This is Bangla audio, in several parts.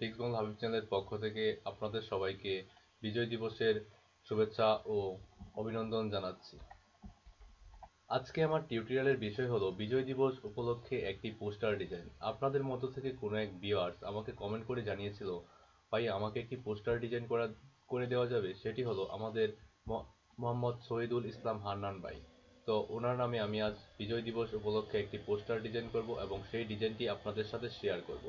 টিক্সবল হাবিব চ্যানেলের পক্ষ থেকে আপনাদের সবাইকে বিজয় দিবসের শুভেচ্ছা ও অভিনন্দন জানাচ্ছি। আজকে আমার টিউটোরিয়ালের বিষয় হলো বিজয় দিবস উপলক্ষে একটি পোস্টার ডিজাইন। আপনাদের মধ্য থেকে কোনো এক ভিউয়ার্স আমাকে কমেন্ট করে জানিয়েছিল, ভাই, আমাকে একটি পোস্টার ডিজাইন করা, করে দেওয়া যাবে? সেটি হলো আমাদের মোহাম্মদ শহীদুল ইসলাম হান্নান ভাই। তো ওনার নামে আমি আজ বিজয় দিবস উপলক্ষে একটি পোস্টার ডিজাইন করব এবং সেই ডিজাইনটি আপনাদের সাথে শেয়ার করব।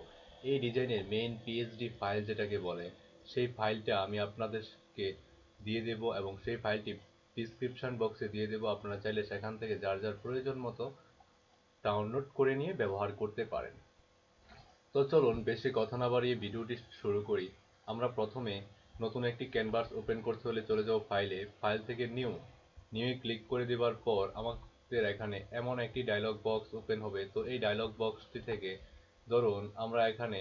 এই ডিজাইনের মেইন পিএইচডি ফাইল যেটাকে বলে, সেই ফাইলটা আমি আপনাদেরকে দিয়ে দেব এবং সেই ফাইলটি ডিসক্রিপশন বক্সে দিয়ে দেব। আপনারা চাইলে সেখান থেকে যার যার প্রয়োজন মতো ডাউনলোড করে নিয়ে ব্যবহার করতে পারেন। তো চলুন বেশি কথা না বাড়িয়ে ভিডিওটি শুরু করি। আমরা প্রথমে নতুন একটি ক্যানভাস ওপেন করতে হলে চলে যাব ফাইলে ফাইল থেকে নিউ নিউ ক্লিক করে দেওয়ার পর আমাদের এখানে এমন একটি ডায়লগ বক্স ওপেন হবে। তো এই ডায়লগ বক্সটি থেকে ধরুন, আমরা এখানে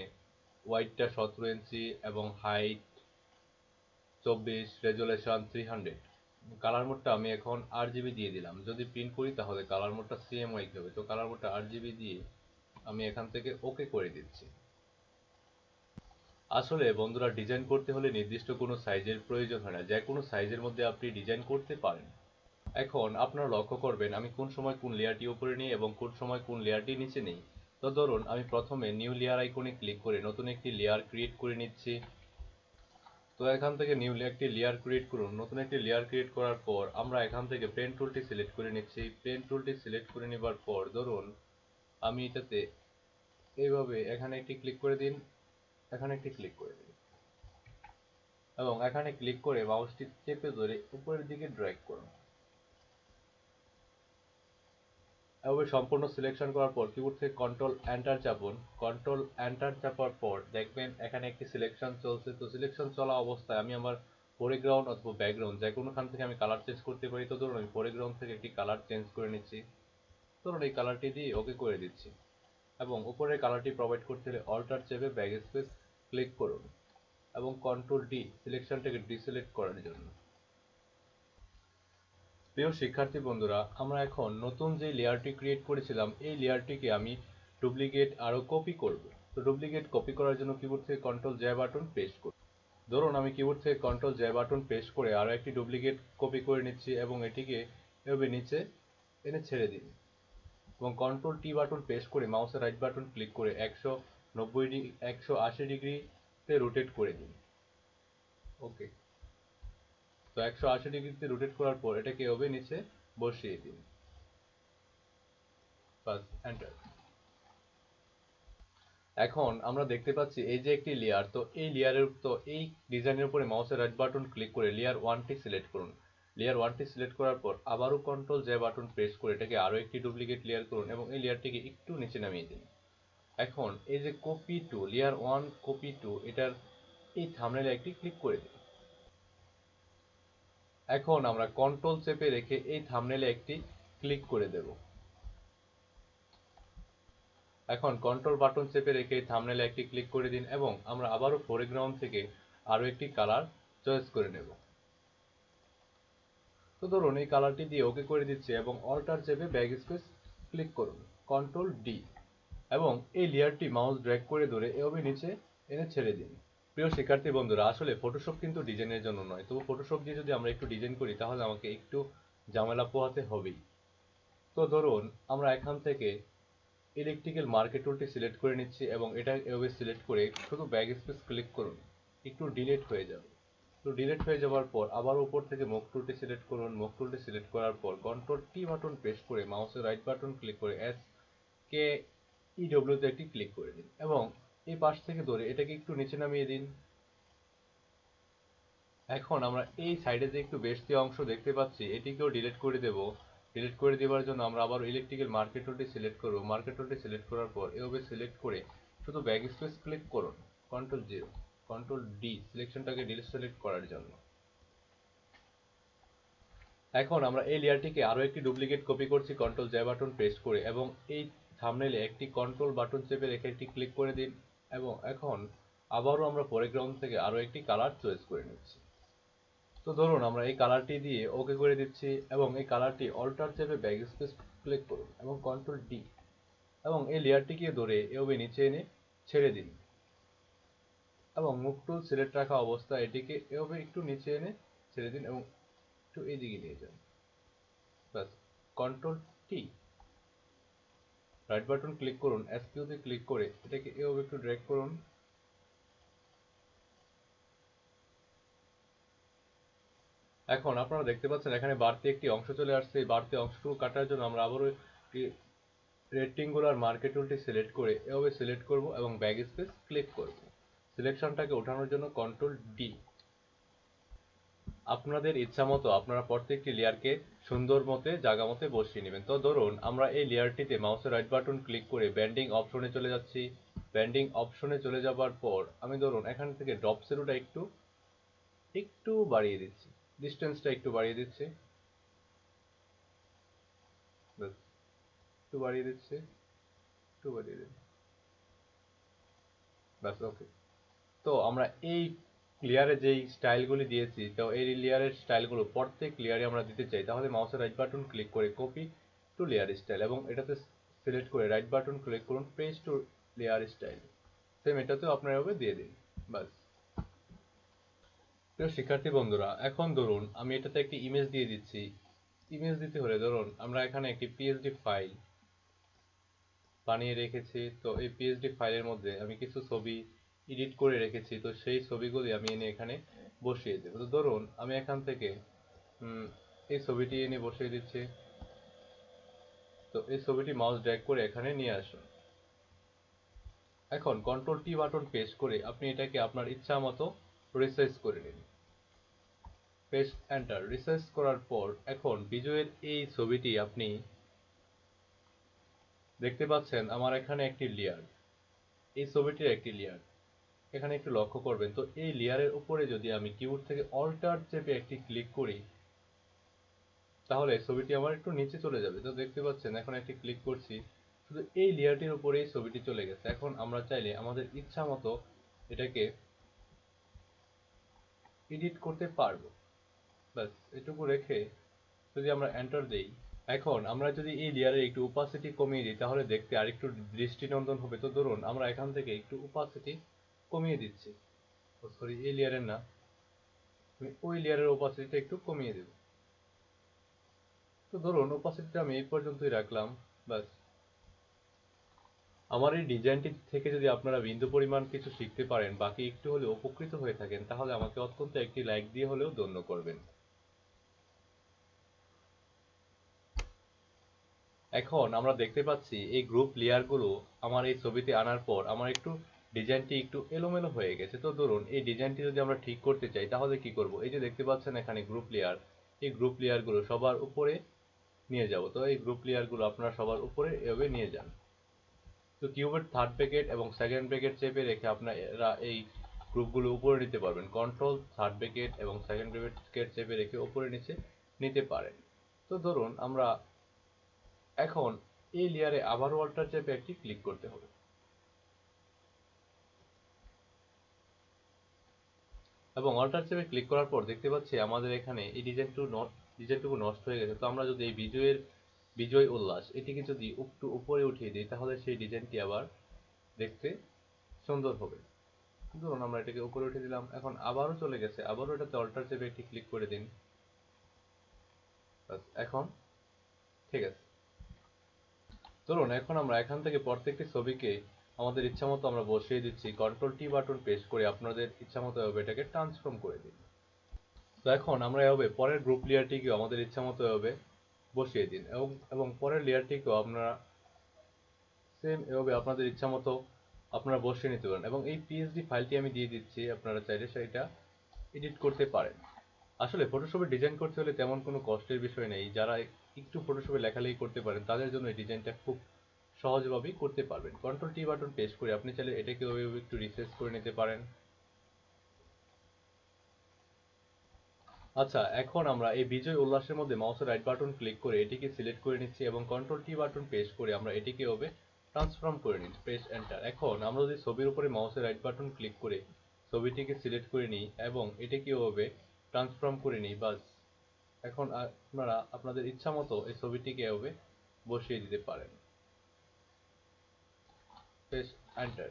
ওয়াইডটা সতেরো ইঞ্চি এবং হাইট চব্বিশ রেজুলেশন থ্রি হান্ড্রেড কালার মোডটা আমি এখন আট জিবি দিয়ে দিলাম। যদি প্রিন্ট করি তাহলে কালার মোডটা সিএমওয়াই হবে। তো কালার মোডটা আট জিবি দিয়ে আমি এখান থেকে ওকে করে দিচ্ছি। আসলে বন্ধুরা ডিজাইন করতে হলে নির্দিষ্ট কোনো সাইজের প্রয়োজন হয় না। যে কোনো সাইজের মধ্যে আপনি ডিজাইন করতে পারেন। এখন আপনারা লক্ষ্য করবেন, আমি কোন সময় কোন লেয়ারটি উপরে নিই এবং কোন সময় কোন লেয়ারটি নিচে নিই। তো ধরুন, আমি প্রথমে নিউ লেয়ার আইকনে ক্লিক করে নতুন একটি লেয়ার ক্রিয়েট করে নিচ্ছি। তো এখান থেকে নিউ একটি লেয়ার ক্রিয়েট করুন। নতুন একটি লেয়ার ক্রিয়েট করার পর আমরা এখান থেকে পেন টুলটি সিলেক্ট করে নিচ্ছি। পেন টুলটি সিলেক্ট করে নেবার পর ধরুন, আমি এটাতে এইভাবে এখানে একটি ক্লিক করে দিন, এখানে একটি ক্লিক করে দিন। এবং এখানে ক্লিক করে মাউসটি চেপে ধরে উপরের দিকে ড্র্যাগ করুন। এভাবে সম্পূর্ণ সিলেকশন করার পর কিবোর্ড থেকে কন্ট্রোল এন্টার চাপুন। কন্ট্রোল এন্টার চাপার পর দেখবেন এখানে একটি সিলেকশন চলছে। তো সিলেকশন চলা অবস্থায় আমি আমার ফোরেগ্রাউন্ড অথবা ব্যাকগ্রাউন্ড যে কোনোখান থেকে আমি কালার চেঞ্জ করতে পারি, তো ধরুন আমি ফোরেগ্রাউন্ড থেকে একটি কালার চেঞ্জ করে নিচ্ছি। ধরুন এই কালারটি দিয়ে ওকে করে দিচ্ছি। এবং উপরের কালারটি প্রোভাইড করতে হলে অল্টার চেপে ব্যাক স্পেস ক্লিক করুন। এবং কন্ট্রোল ডি সিলেকশনটাকে ডিসিলেক্ট করার জন্য। প্রিয় শিক্ষার্থী বন্ধুরা, আমরা এখন নতুন যে লেয়ারটি ক্রিয়েট করেছিলাম, এই লেয়ারটিকে আমি ডুপ্লিকেট আরও কপি করব। তো ডুপ্লিকেট কপি করার জন্য কিবোর্ড থেকে কন্ট্রোল জে বাটন পেস্ট করব। ধরুন আমি কিবোর্ড থেকে কন্ট্রোল জে বাটন পেস্ট করে আরও একটি ডুপ্লিকেট কপি করে নিচ্ছি এবং এটিকে এভাবে নিচে এনে ছেড়ে দিন এবং কন্ট্রোল টি বাটন প্রেস করে মাউসের রাইট বাটন ক্লিক করে একশো নব্বই ডিগ্রি, একশো আশি ডিগ্রিতে রোটেট করে দিন ওকে তো একশো আশি ডিগ্রিতে রোটেট করার পর এটাকে এভাবে নিচে বসিয়ে দিন। এখন আমরা দেখতে পাচ্ছি এই যে একটি লেয়ার তো এই লেয়ারের তো এই ডিজাইনের উপরে মাউসের রাইট বাটন ক্লিক করে লেয়ার ওয়ানটি সিলেক্ট করুন। লেয়ার ওয়ানটি সিলেক্ট করার পর আবারও কন্ট্রোল জে বাটন প্রেস করে এটাকে আরও একটি ডুপ্লিকেট লেয়ার করুন এবং এই লেয়ারটিকে একটু নিচে নামিয়ে দিন। এখন এই যে copy two layer one copy two এটার এই থামনেলে একটি ক্লিক করে দিন। এখন আমরা কন্ট্রোল চেপে রেখে এই থামনেলে একটি ক্লিক করে দেব। এখন কন্ট্রোল বাটন চেপে রেখে থামনেলে একটি ক্লিক করে দিন এবং আমরা আবারও ফোরেগ্রাউন্ড থেকে আরও একটি কালার চয়েস করে নেব। তো ধরুন এই কালারটি দিয়ে ওকে করে দিচ্ছে এবং অল্টার চেপে ব্যাক স্পেস ক্লিক করুন। কন্ট্রোল ডি এবং এই লেয়ারটি মাউস ড্র্যাগ করে ধরে এভাবে নিচে এনে ছেড়ে দিন। প্রিয় শিক্ষার্থী বন্ধুরা, আসলে ফটোশপ কিন্তু ডিজাইনের জন্য নয়। তবু ফটোশপ দিয়ে যদি আমরা একটু ডিজাইন করি, তাহলে আমাকে একটু ঝামেলা পোহাতে হবেই। তো ধরুন, আমরা এখান থেকে ইলেকট্রিক্যাল মার্কেট টুলটি সিলেক্ট করে নিচ্ছি এবং এটা এভাবে সিলেক্ট করে শুধু ব্যাক স্পেস ক্লিক করুন। একটু ডিলেট হয়ে যাবে। তো ডিলেট হয়ে যাওয়ার পর আবার উপর থেকে মুখ টুলটি সিলেক্ট করুন। মুখ টুলটি সিলেক্ট করার পর কন্ট্রোল টি বাটন প্রেস করে মাউসের রাইট বাটন ক্লিক করে এস কে ইডব্লিউতে একটি ক্লিক করে দিন। এবং এই পাশ থেকে ধরে, এটাকে একটু নিচে নামিয়ে দিন। এখন আমরা এই সাইডে যে একটু বেশি অংশ দেখতে পাচ্ছি, এটিকেও ডিলিট করে দেব। ডিলিট করে দেওয়ার জন্য আমরা আবার ইলেকট্রিক্যাল মার্কেট টুলটি সিলেক্ট করব। মার্কেট টুলটি সিলেক্ট করার পর এভাবে সিলেক্ট করে শুধু ব্যাক স্পেস ক্লিক করুন। কন্ট্রোল জিরো কন্ট্রোল ডি সিলেকশনটাকে ডিলিট সিলেক্ট করার জন্য। এখন আমরা এই লেয়ারটিকে আরও একটি ডুপ্লিকেট কপি করছি কন্ট্রোল জে বাটন প্রেস করে, এবং এই থামনেলে একটি কন্ট্রোল বাটন চেপে রেখে একটি ক্লিক করে দিন। এবং এখন আবারও আমরা ফোরেগ্রাউন্ড থেকে আরও একটি কালার চয়েস করে নিচ্ছি। তো ধরুন, আমরা এই কালারটি দিয়ে ওকে করে দিচ্ছি এবং এই কালারটি অল্টার চেপে ব্যাক স্পেস ক্লিক করুন এবং কন্ট্রোল ডি এবং এই লেয়ারটিকে ধরে এভাবে নিচে এনে ছেড়ে দিন এবং মুখ টুল সিলেক্ট রাখা অবস্থায় এটিকে এভাবে একটু নিচে এনে ছেড়ে দিন এবং একটু এদিকে নিয়ে যান। ব্যাস control T right button click করুন এসকিউতে ক্লিক করে এটাকে এভাবে একটু ড্র্যাগ করুন। এখন আপনারা দেখতে পাচ্ছেন এখানে বাড়তি একটি অংশ চলে আসছে। এই বাড়তি অংশটুকু কাটার জন্য আমরা আবারও রেক্টেঙ্গুলার মার্কেট টুলটি সিলেক্ট করে এভাবে সিলেক্ট করব এবং ব্যাগ স্পেস ক্লিক করব সিলেকশনটাকে ওঠানোর জন্য কন্ট্রোল ডি আপনাদের ইচ্ছা মতো আপনারা প্রত্যেকটি লেয়ারকে সুন্দর মতে জায়গা মতে বসিয়ে নেবেন। তো ধরুন, আমরা এই লেয়ারটিতে মাউসের রাইট বাটন ক্লিক করে ব্যান্ডিং অপশনে চলে যাচ্ছি। ব্যান্ডিং অপশনে চলে যাবার পর আমি ধরুন, এখান থেকে ড্রপ সেলুটা একটু একটু বাড়িয়ে দিচ্ছি। ডিস্টেন্সটা একটু বাড়িয়ে দিচ্ছি। একটু বাড়িয়ে দিচ্ছি, একটু বাড়িয়ে দিচ্ছি। ব্যাস ওকে তো আমরা এই লেয়ারে যেই স্টাইলগুলি দিয়েছি, তো এই লেয়ারের স্টাইলগুলো প্রত্যেক লেয়ারে আমরা দিতে চাই। তাহলে মাউসের রাইট বাটন ক্লিক করে কপি টু লেয়ার স্টাইল এবং এটাতে সিলেক্ট করে রাইট বাটন ক্লিক করুন page to layer style same এটাতেও আপনারা এভাবে দিয়ে দিন, বাস। প্রিয় শিক্ষার্থী বন্ধুরা, এখন ধরুন আমি এটাতে একটি ইমেজ দিয়ে দিচ্ছি। ইমেজ দিতে হলে ধরুন আমরা এখানে একটি পিএইচডি ফাইল বানিয়ে রেখেছি, তো এই পিএইচডি ফাইলের মধ্যে আমি কিছু ছবি এডিট করে রেখেছি, তো সেই ছবিগুলি আমি এনে এখানে বসিয়ে দেবো। তো ধরুন, আমি এখান থেকে এই ছবিটি এনে বসিয়ে দিচ্ছি। তো এই ছবিটি মাউস ড্র্যাগ করে এখানে নিয়ে আসুন। এখন কন্ট্রোল টি বাটন প্রেস করে আপনি এটাকে আপনার ইচ্ছা মতো রিসাইজ করে নিন। পেজ এন্টার রিসাইজ করার পর এখন বিজয়ের এই ছবিটি আপনি দেখতে পাচ্ছেন, আমার এখানে একটি লেয়ার এই ছবিটির একটি লেয়ার এখানে একটু লক্ষ্য করবেন, তো এই লেয়ারের উপরে যদি আমি কিবোর্ড থেকে অল্টার চেপে একটি ক্লিক করি, তাহলে ছবিটি আমার একটু নিচে চলে যাবে। তো দেখতে পাচ্ছেন, এখন একটি ক্লিক করছি। শুধু এই লেয়ারটির উপরেই ছবিটি চলে গেছে। এখন আমরা চাইলে আমাদের ইচ্ছা মতো এটাকে এডিট করতে পারব। ব্যাস, এটুকু রেখে যদি আমরা এন্টার দেই। এখন আমরা যদি এই লেয়ারে একটু উপাসিটি কমিয়ে দিই, তাহলে দেখতে আরেকটু দৃষ্টিনন্দন হবে। তো ধরুন, আমরা এখান থেকে একটু উপাসিটি কমিয়ে দিচ্ছি। সরি এই লেয়ারের না। আমি ওই লেয়ারের ওপাসিটিটা একটু কমিয়ে দেব। তো ধরুন ওপাসিটিটা আমি এই পর্যন্তই রাখলাম, ব্যাস। আমার এই ডিজাইনটি থেকে যদি আপনারা বিন্দু পরিমাণ কিছু শিখতে পারেন, বাকি একটু হলেও উপকৃত হয়ে থাকেন, তাহলে আমাকে অত্যন্ত একটি লাইক দিয়ে হলেও ধন্য করবেন। এখন আমরা দেখতে পাচ্ছি এই গ্রুপ লেয়ারগুলো আমার এই ছবিতে আনার পর আমার একটু ডিজাইনটি একটু এলোমেলো হয়ে গেছে। তো ধরুন, এই ডিজাইনটি যদি আমরা ঠিক করতে চাই, তাহলে কি করব? এই যে দেখতে পাচ্ছেন এখানে গ্রুপ লেয়ার এই গ্রুপ লেয়ারগুলো সবার উপরে নিয়ে যাব। তো এই গ্রুপ লেয়ারগুলো আপনারা সবার উপরে এভাবে নিয়ে যান। তো কিউবের থার্ড ব্র্যাকেট এবং সেকেন্ড ব্র্যাকেট চেপে রেখে আপনারা এই গ্রুপগুলো উপরে নিতে পারবেন। কন্ট্রোল থার্ড ব্র্যাকেট এবং সেকেন্ড ব্র্যাকেট চেপে রেখে উপরে নিচে নিতে পারেন। তো ধরুন, আমরা এখন এই লেয়ারে আবার অল্টার চেপে একটি ক্লিক করতে হবে। এবং অল্টার চেপে ক্লিক করার পর দেখতে পাচ্ছি আমাদের এখানে এই ডিজাইনটু ডিজাইনটুকু নষ্ট হয়ে গেছে। তো আমরা যদি এই বিজয়ের, বিজয় উল্লাস এটিকে যদি একটু উপরে উঠিয়ে দিই, তাহলে সেই ডিজাইনটি আবার দেখতে সুন্দর হবে। ধরুন আমরা এটাকে উপরে উঠে দিলাম। এখন আবারও চলে গেছে। আবারও এটাতে অল্টার চেপে একটি ক্লিক করে দিন। এখন ঠিক আছে। ধরুন এখন আমরা এখান থেকে প্রত্যেকটি ছবিকে আমাদের ইচ্ছা মতো আমরা বসিয়ে দিচ্ছি। কন্ট্রোল টি বাটন প্রেস করে আপনাদের ইচ্ছা মতো এভাবে এটাকে ট্রান্সফর্ম করে দিন। তো এখন আমরা এভাবে পরের গ্রুপ লেয়ারটিকেও আমাদের ইচ্ছা মতো এভাবে বসিয়ে দিন এবং এবং পরের লেয়ারটিকেও আপনারা সেম এভাবে আপনাদের ইচ্ছা মতো আপনারা বসিয়ে নিতে পারেন এবং এই পিএইচডি ফাইলটি আমি দিয়ে দিচ্ছি, আপনারা চাইলে সেটা এডিট করতে পারেন। আসলে ফটোশপে ডিজাইন করতে হলে তেমন কোনো কষ্টের বিষয় নেই। যারা একটু ফটোশপে লেখালেখি করতে পারেন, তাদের জন্য এই ডিজাইনটা খুব সহজভাবেই করতে পারবেন। কন্ট্রোল টি বাটন প্রেস করে আপনি চাইলে এটাকে ওইভাবে একটু রিসার্চ করে নিতে পারেন। আচ্ছা এখন আমরা এই বিজয় উল্লাসের মধ্যে মাউসের রাইট বাটন ক্লিক করে এটিকে সিলেক্ট করে নিচ্ছি এবং কন্ট্রোল টি বাটন প্রেস করে আমরা এটিকে ওভাবে ট্রান্সফর্ম করে নিচ্ছি। প্রেস এন্টার এখন আমরা যদি ছবির উপরে মাউসের রাইট বাটন ক্লিক করে ছবিটিকে সিলেক্ট করে নিই এবং এটিকে ওভাবে ট্রান্সফর্ম করে নিই, বাস। এখন আপনারা, আপনাদের ইচ্ছা মতো এই ছবিটিকে এভাবে বসিয়ে দিতে পারেন। প্রেস এন্টার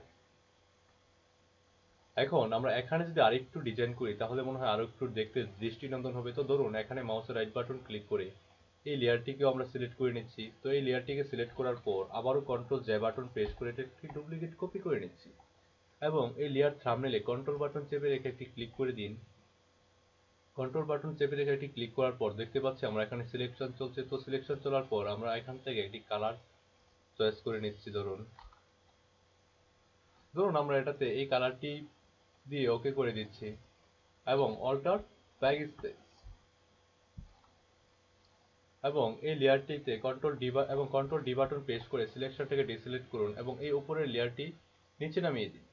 এখন আমরা এখানে যদি আরেকটু ডিজাইন করি, তাহলে মনে হয় আরও একটু দেখতে দৃষ্টিনন্দন হবে। তো ধরুন, এখানে মাউসের রাইট বাটন ক্লিক করে এই লেয়ারটিকেও আমরা সিলেক্ট করে নিচ্ছি। তো এই লেয়ারটিকে সিলেক্ট করার পর আবারও কন্ট্রোল জে বাটন প্রেস করে একটি ডুপ্লিকেট কপি করে নিচ্ছি। এবং এই লেয়ার থামনেলে কন্ট্রোল বাটন চেপে রেখে একটি ক্লিক করে দিন। কন্ট্রোল বাটন চেপে রেখে একটি ক্লিক করার পর দেখতে পাচ্ছি আমরা এখানে সিলেকশন চলছে। তো সিলেকশন চলার পর আমরা এখান থেকে একটি কালার চয়েস করে নিচ্ছি, ধরুন। ধরুন আমরা এটাতে এই কালারটি দিয়ে ওকে করে দিচ্ছি, এবং অল্টার ব্যাক স্পেস এবং এই লেয়ারটিতে কন্ট্রোল ডি এবং কন্ট্রোল ডি বাটন প্রেস করে সিলেকশনটাকে ডিসিলেক্ট করুন, এবং এই উপরের লেয়ারটি নিচে নামিয়ে দিন।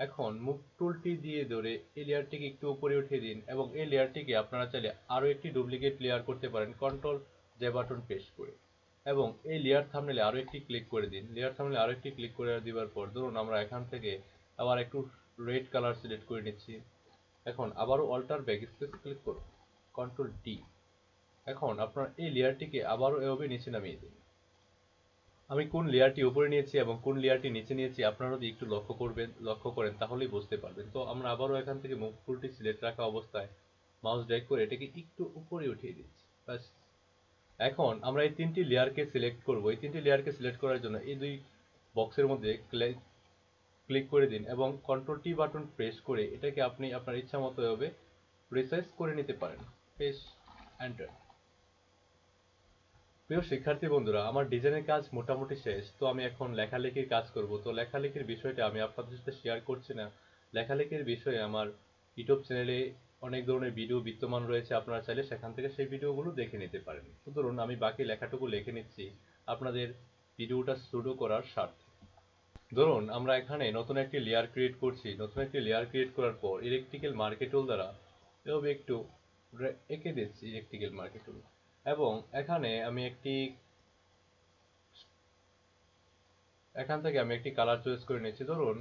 এখন মুভ টুলটি দিয়ে ধরে এই লেয়ারটিকে একটু উপরে উঠিয়ে দিন, এবং এই লেয়ারটিকে আপনারা চাইলে আরও একটি ডুপ্লিকেট লেয়ার করতে পারেন কন্ট্রোল জে বাটন প্রেস করে। এবং এই লেয়ার থামনেলে আরও একটি ক্লিক করে দিন। লেয়ার থামনেলে আরও একটি ক্লিক করে দেওয়ার পর ধরুন আমরা এখান থেকে আবার একটু রেড কালার সিলেক্ট করে নিচ্ছি। এখন আবারও অল্টার ব্যাক স্পেস ক্লিক করুন। কন্ট্রোল ডি এখন আপনার এই লেয়ারটিকে আবারও এভাবে নিচে নামিয়ে দিন। আমি কোন লেয়ারটি উপরে নিয়েছি এবং কোন লেয়ারটি নিচে নিয়েছি আপনারা যদি একটু লক্ষ্য করবেন, লক্ষ্য করেন তাহলেই বুঝতে পারবেন। তো আমরা আবারও এখান থেকে মুখ ফুলটি সিলেক্ট রাখা অবস্থায় মাউস ড্র্যাগ করে এটাকে একটু উপরে উঠিয়ে দিচ্ছি। ব্যাস। এখন আমরা এই তিনটি লেয়ারকে সিলেক্ট করব। এই তিনটি লেয়ারকে সিলেক্ট করার জন্য এই দুই বক্সের মধ্যে ক্লিক করে দিন এবং কন্ট্রোল টি বাটন প্রেস করে এটাকে আপনি আপনার ইচ্ছা মতো এভাবে রিসাইজ করে নিতে পারেন। পেস এন্টার প্রিয় শিক্ষার্থী বন্ধুরা, আমার ডিজাইনের কাজ মোটামুটি শেষ, তো আমি এখন লেখালেখির কাজ করব। তো লেখালেখির বিষয়টা আমি আপনাদের সাথে শেয়ার করছি না। লেখালেখির বিষয়ে আমার ইউটিউব চ্যানেলে অনেক ধরনের ভিডিও বিদ্যমান রয়েছে আপনারা চাইলে সেখান থেকে সেই ভিডিওগুলো দেখে নিতে পারেন। তো ধরুন আমি বাকি লেখাটুকু লিখে নিচ্ছি, আপনাদের ভিডিওটা শুরু করার স্বার্থে। ধরুন আমরা এখানে নতুন একটি লেয়ার ক্রিয়েট করছি। নতুন একটি লেয়ার ক্রিয়েট করার পর ইলেকট্রিক্যাল মার্কেট টুল দ্বারা এভাবে একটু এঁকে দিচ্ছি ইলেকট্রিক্যাল মার্কেট টুল এবং এখানে আমি একটি এখান থেকে আমি একটি কালার চয়েস করে নিচ্ছি। ধরুন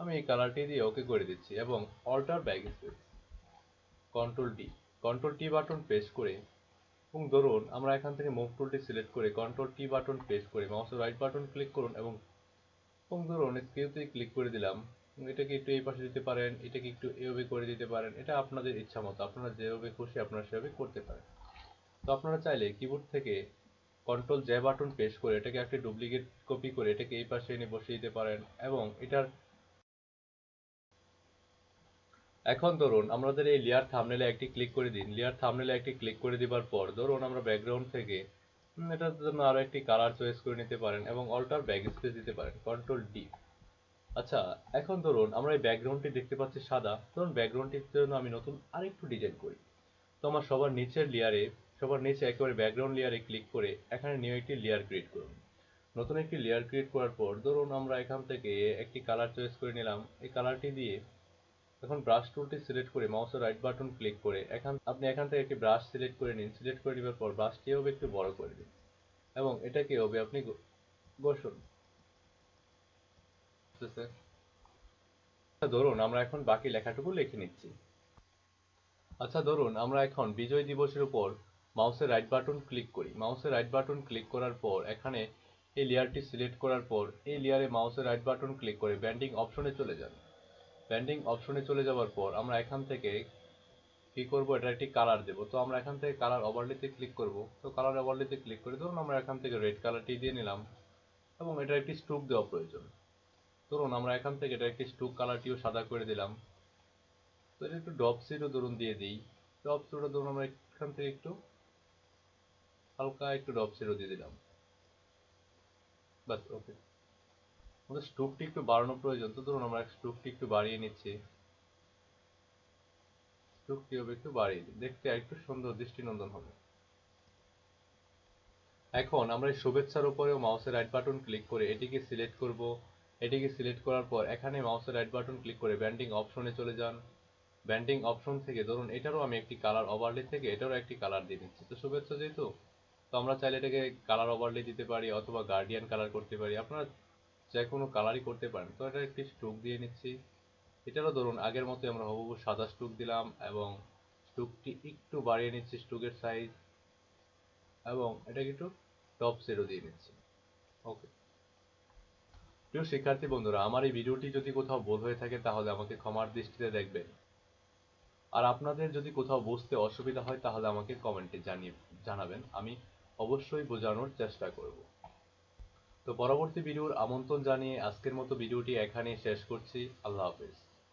আমি এই কালারটি দিয়ে ওকে করে দিচ্ছি এবং alter back space control T control T button press করে, এবং ধরুন আমরা এখান থেকে মুভ টুলটি সিলেক্ট করে কন্ট্রোল টি বাটন প্রেস করে মাউসের রাইট বাটন ক্লিক করুন এবং এবং ধরুন স্কিউতে ক্লিক করে দিলাম। এটাকে একটু এই পাশে দিতে পারেন এটাকে একটু এভাবে করে দিতে পারেন, এটা আপনাদের ইচ্ছা মতো, আপনারা যেভাবে খুশি আপনারা সেভাবে করতে পারেন। তো আপনারা চাইলে কিবোর্ড থেকে কন্ট্রোল জে বাটন প্রেস করে, এটাকে একটি ডুপ্লিকেট কপি করে, এটাকে এই পাশে এনে বসিয়ে দিতে পারেন, এবং এটার এখন ধরুন আমাদের এই লেয়ার থামনেলে একটি ক্লিক করে দিন লেয়ার থামনেলে একটি ক্লিক করে দেওয়ার পর ধরুন আমরা ব্যাকগ্রাউন্ড থেকে এটার জন্য আরও একটি কালার চয়েস করে নিতে পারেন এবং অল্টার ব্যাক স্পেস দিতে পারেন কন্ট্রোল ডি আচ্ছা এখন ধরুন আমরা এই ব্যাকগ্রাউন্ডটি দেখতে পাচ্ছি সাদা, ধরুন ব্যাকগ্রাউন্ডটির জন্য আমি নতুন আরেকটু ডিজাইন করি। তো আমার সবার নিচের লেয়ারে সবার নিচে একেবারে ব্যাকগ্রাউন্ড লেয়ারে ক্লিক করে এখানে নিউ একটি লেয়ার ক্রিয়েট করুন। নতুন একটি লেয়ার ক্রিয়েট করার পর ধরুন আমরা এখান থেকে একটি কালার চয়েস করে নিলাম, এই কালারটি দিয়ে এখন ব্রাশ টুলটি সিলেক্ট করে মাউসের রাইট বাটন ক্লিক করে এখান, আপনি এখান থেকে একটি ব্রাশ সিলেক্ট করে নিন। সিলেক্ট করে নেবার পর ব্রাশটি হবে একটু বড় করে দিন। এবং এটাকে হবে আপনি ঘষুন ধরুন আমরা এখন বাকি লেখাটুকু লিখে নিচ্ছি। আচ্ছা ধরুন আমরা এখন বিজয় দিবসের উপর মাউসের রাইট বাটন ক্লিক করি। মাউসের রাইট বাটন ক্লিক করার পর এখানে এই লেয়ারটি সিলেক্ট করার পর এই লেয়ারে মাউসের রাইট বাটন ক্লিক করে ব্যান্ডিং অপশনে চলে যান ব্যান্ডিং অপশনে চলে যাওয়ার পর আমরা এখান থেকে কি করব? এটা একটি কালার দেব। তো আমরা এখান থেকে কালার ওভারলেতে ক্লিক করব। তো কালার ওভারলেতে ক্লিক করে ধরুন আমরা এখান থেকে রেড কালারটি দিয়ে নিলাম এবং এটা একটি স্ট্রোক দেওয়া প্রয়োজন। ধরুন আমরা এখান থেকে এটা একটি স্ট্রোক কালারটিও সাদা করে দিলাম। তো এটা একটু ডপ সিডও ধরুন দিয়ে দিই। ডপ সিডও ধরুন আমরা এখান থেকে একটু হালকা একটু ডপ সিডও দিয়ে দিলাম। বাস ওকে আমাদের স্ট্রোকটি একটু বাড়ানো প্রয়োজন। তো ধরুন আমরা স্ট্রোকটি একটু বাড়িয়ে নিচ্ছি। স্ট্রোকটি হবে একটু বাড়িয়ে দেখতে একটু সুন্দর, দৃষ্টিনন্দন হবে। এখন আমরা এই শুভেচ্ছার উপরেও মাউসের রাইট বাটন ক্লিক করে এটিকে সিলেক্ট করব। এটিকে সিলেক্ট করার পর এখানে মাউসের রাইট বাটন ক্লিক করে ব্যান্ডিং অপশনে চলে যান। ব্যান্ডিং অপশন থেকে ধরুন এটারও আমি একটি কালার ওভারলে থেকে এটারও একটি কালার দিয়ে দিচ্ছি। তো শুভেচ্ছা যেহেতু, তো আমরা চাইলে এটাকে কালার ওভারলে দিতে পারি অথবা গার্ডিয়ান কালার করতে পারি। আপনারা যা কোনো কালারই করতে পারেন। তো এটা একটি স্ট্রোক দিয়ে নিচ্ছি। এটারও ধরুন, আগের মতো আমরা হবু সাদা স্ট্রোক দিলাম এবং স্ট্রোকটি একটু বাড়িয়ে নিচ্ছি স্ট্রোকের সাইজ এবং এটাকে একটু টপ সেরও দিয়ে নিচ্ছি। ওকে প্রিয় শিক্ষার্থী বন্ধুরা, আমার এই ভিডিওটি যদি কোথাও ভুল হয়ে থাকে তাহলে আমাকে ক্ষমার দৃষ্টিতে দেখবেন। আর আপনাদের যদি কোথাও বুঝতে অসুবিধা হয় তাহলে আমাকে কমেন্টে জানিয়ে, জানাবেন। আমি অবশ্যই বোঝানোর চেষ্টা করব। তো পরবর্তী ভিডিওর আমন্ত্রণ জানিয়ে আজকের মতো ভিডিওটি এখানেই শেষ করছি। আল্লাহ হাফেজ।